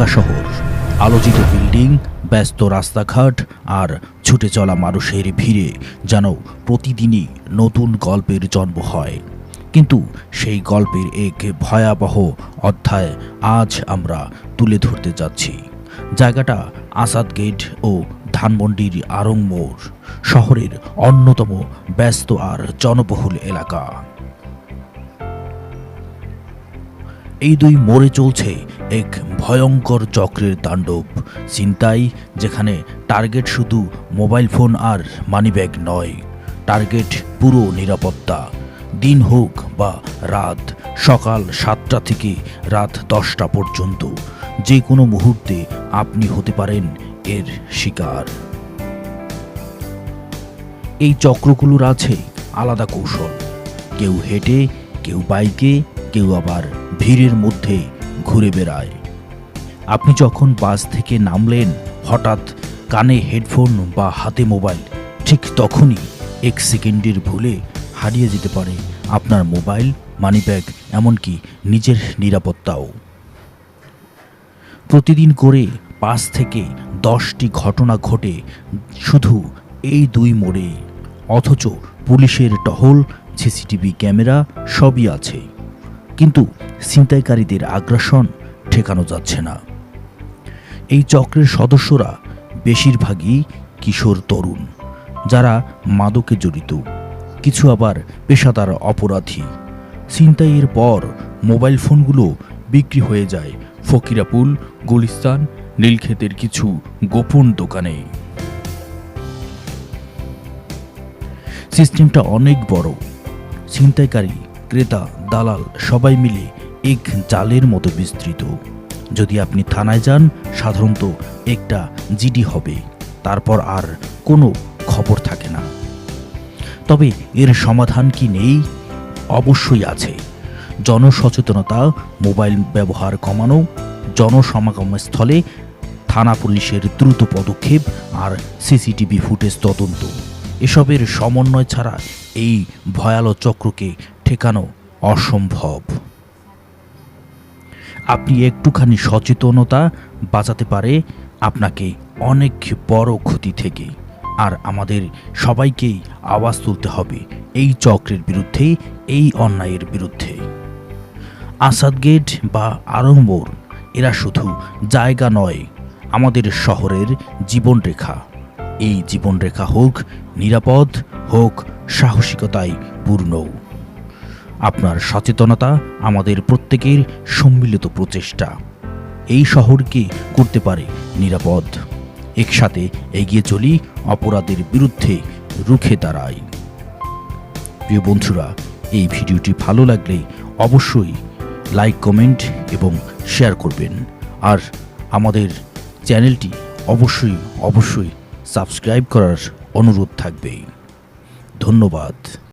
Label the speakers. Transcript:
Speaker 1: ঢাকা শহর। আলোচিত বিল্ডিং, ব্যস্ত রাস্তাঘাট আর ছুটে চলা মানুষের ভিড়ে যেন প্রতিদিনই নতুন গল্পের জন্ম হয়। কিন্তু সেই গল্পের এক ভয়াবহ অধ্যায় আজ আমরা তুলে ধরতে যাচ্ছি। জায়গাটা আসাদ গেট ও ধানমন্ডির আরং মোড়, শহরের অন্যতম ব্যস্ত আর জনবহুল এলাকা। এই দুই মোড়ে চলছে এক ভয়ঙ্কর চক্রের তাণ্ডব। চিন্তাই যেখানে টার্গেট শুধু মোবাইল ফোন আর মানিব্যাগ নয়, টার্গেট পুরো নিরাপত্তা। দিন হোক বা রাত, সকাল সাতটা থেকে রাত দশটা পর্যন্ত, যে কোনো মুহূর্তে আপনি হতে পারেন এর শিকার। এই চক্রগুলোর আছে আলাদা কৌশল। কেউ হেঁটে, কেউ বাইকে, কেউ আবার ভিড়ের মধ্যে ঘুরে বেড়ায়। আপনি যখন বাস থেকে নামলেন, হঠাৎ কানে হেডফোন বা হাতে মোবাইল, ঠিক তখনই এক সেকেন্ডের ভুলে হারিয়ে যেতে পারে আপনার মোবাইল, মানিব্যাগ, এমনকি নিজের নিরাপত্তাও। প্রতিদিন করে পাঁচ থেকে দশটি ঘটনা ঘটে শুধু এই দুই মোড়ে। অথচ পুলিশের টহল, সিসিটিভি ক্যামেরা সবই আছে। কিন্তু ছিনতাইকারীদের আগ্রাসন ঠেকানো যাচ্ছে না। এই চক্রের সদস্যরা বেশিরভাগই কিশোর তরুণ, যারা মাদকে জড়িত। কিছু আবার পেশাদার অপরাধী। ছিনতাইয়ের পর মোবাইল ফোনগুলো বিক্রি হয়ে যায় ফকিরাপুল, গুলিস্তান, নীলক্ষেতের কিছু গোপন দোকানে। সিস্টেমটা অনেক বড়। ছিনতাইকারী, ক্রেতা, দালাল সবাই মিলে এক জালের মতো বিস্তৃত। যদি আপনি থানায় যান, সাধারণত একটা জিডি হবে। তারপর আর কোনো খবর থাকে না। তবে এর সমাধান কি নেই? অবশ্যই আছে। জনসচেতনতা, মোবাইল ব্যবহার কমানো জনসমাগম স্থলে থানা পুলিশের দ্রুত পদক্ষেপ আর সিসিটিভি ফুটেজ তদন্ত। এসবের সমন্বয় ছাড়া এই ভয়াল চক্রকে ঠেকানো অসম্ভব। আপনি একটুখানি সচেতনতা বাঁচাতে পারে আপনাকে অনেক বড় ক্ষতি থেকে। আর আমাদের সবাইকেই আওয়াজ তুলতে হবে এই চক্রের বিরুদ্ধে, এই অন্যায়ের বিরুদ্ধে। আসাদ গেট বা আরংবোর এরা শুধু জায়গা নয়, আমাদের শহরের জীবনরেখা। এই জীবনরেখা হোক নিরাপদ হোক সাহসিকতায় পূর্ণ। আপনার সচেতনতা আমাদের প্রত্যেকের সম্মিলিত প্রচেষ্টা। এই শহরকে করতে পারে নিরাপদ। একসাথে এগিয়ে চলি অপরাধের বিরুদ্ধে রুখে দাঁড়াই। প্রিয় বন্ধুরা, এই ভিডিওটি ভালো লাগলে অবশ্যই লাইক, কমেন্ট এবং শেয়ার করবেন। আর আমাদের চ্যানেলটি অবশ্যই অবশ্যই সাবস্ক্রাইব করার অনুরোধ থাকবে। ধন্যবাদ।